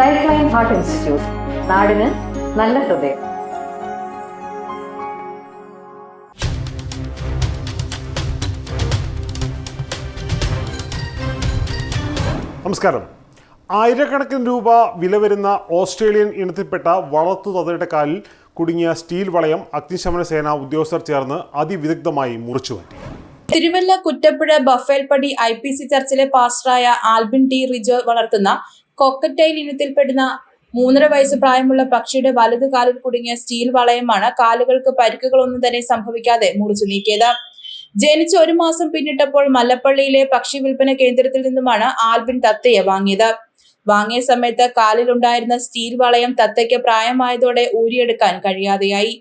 Life line heart institute നാടിന് നല്ല ഹൃദയം. നമസ്കാരം. ആയിരക്കണക്കിന് രൂപ വില വരുന്ന ഓസ്ട്രേലിയൻ ഇനത്തിൽപ്പെട്ട വളർത്തു തതയുടെ കാലിൽ കുടുങ്ങിയ സ്റ്റീൽ വളയം അഗ്നിശമന സേന ഉദ്യോഗസ്ഥർ ചേർന്ന് അതിവിദഗ്ധമായി മുറിച്ചു മാറ്റി. Thiruvalla Kuttappuzha ബഫേൽപ്പടി I P C ചർച്ചിലെ പാസ്റ്ററായ ആൽബിൻ ടി റിജോ വളർത്തുന്ന കൊക്കറ്റൈൽ ഇനത്തിൽപ്പെടുന്ന മൂന്നര വയസ്സ് പ്രായമുള്ള പക്ഷിയുടെ വലതു കാലിൽ കുടുങ്ങിയ സ്റ്റീൽ വളയമാണ് കാലുകൾക്ക് പരിക്കുകളൊന്നും തന്നെ സംഭവിക്കാതെ മുറിച്ചു നീക്കിയത്. ജനിച്ച ഒരു മാസം പിന്നിട്ടപ്പോൾ മല്ലപ്പള്ളിയിലെ പക്ഷി വിൽപ്പന കേന്ദ്രത്തിൽ നിന്നുമാണ് ആൽബിൻ തത്തയെ വാങ്ങിയത്. വാങ്ങിയ സമയത്ത് കാലിലുണ്ടായിരുന്ന സ്റ്റീൽ വളയം തത്തയ്ക്ക് പ്രായമായതോടെ ഊരിയെടുക്കാൻ കഴിയാതെയായി.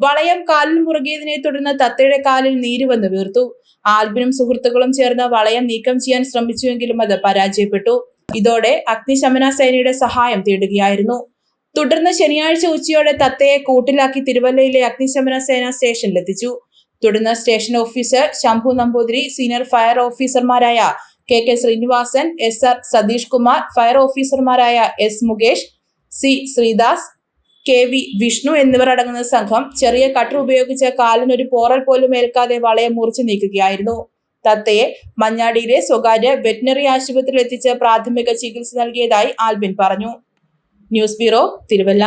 വളയം കാലിൽ മുറുകിയതിനെ തുടർന്ന് തത്തയുടെ കാലിൽ നീര് വന്ന് വീർത്തു. ആൽബിനും സുഹൃത്തുക്കളും ചേർന്ന് വളയം നീക്കം ചെയ്യാൻ ശ്രമിച്ചുവെങ്കിലും അത് പരാജയപ്പെട്ടു. ഇതോടെ അഗ്നിശമന സേനയുടെ സഹായം തേടുകയായിരുന്നു. തുടർന്ന് ശനിയാഴ്ച ഉച്ചയോടെ തത്തയെ കൂട്ടിലാക്കി തിരുവല്ലയിലെ അഗ്നിശമന സേന സ്റ്റേഷനിലെത്തിച്ചു. തുടർന്ന് station officer Shambhu Namboothiri senior fire ഓഫീസർമാരായ K K Sreenivasan S R Satheesh Kumar fire ഓഫീസർമാരായ S Mukesh C Sreedas K V Vishnu എന്നിവർ അടങ്ങുന്ന സംഘം ചെറിയ കട്ടർ ഉപയോഗിച്ച് കാലിനൊരു പോറൽ പോലും ഏൽക്കാതെ വളയം മുറിച്ചു നീക്കുകയായിരുന്നു. തത്തയെ മഞ്ഞാടിയിലെ സ്വകാര്യ വെറ്റിനറി ആശുപത്രിയിൽ എത്തിച്ച് പ്രാഥമിക ചികിത്സ നൽകിയതായി ആൽബിൻ പറഞ്ഞു. News bureau Thiruvalla.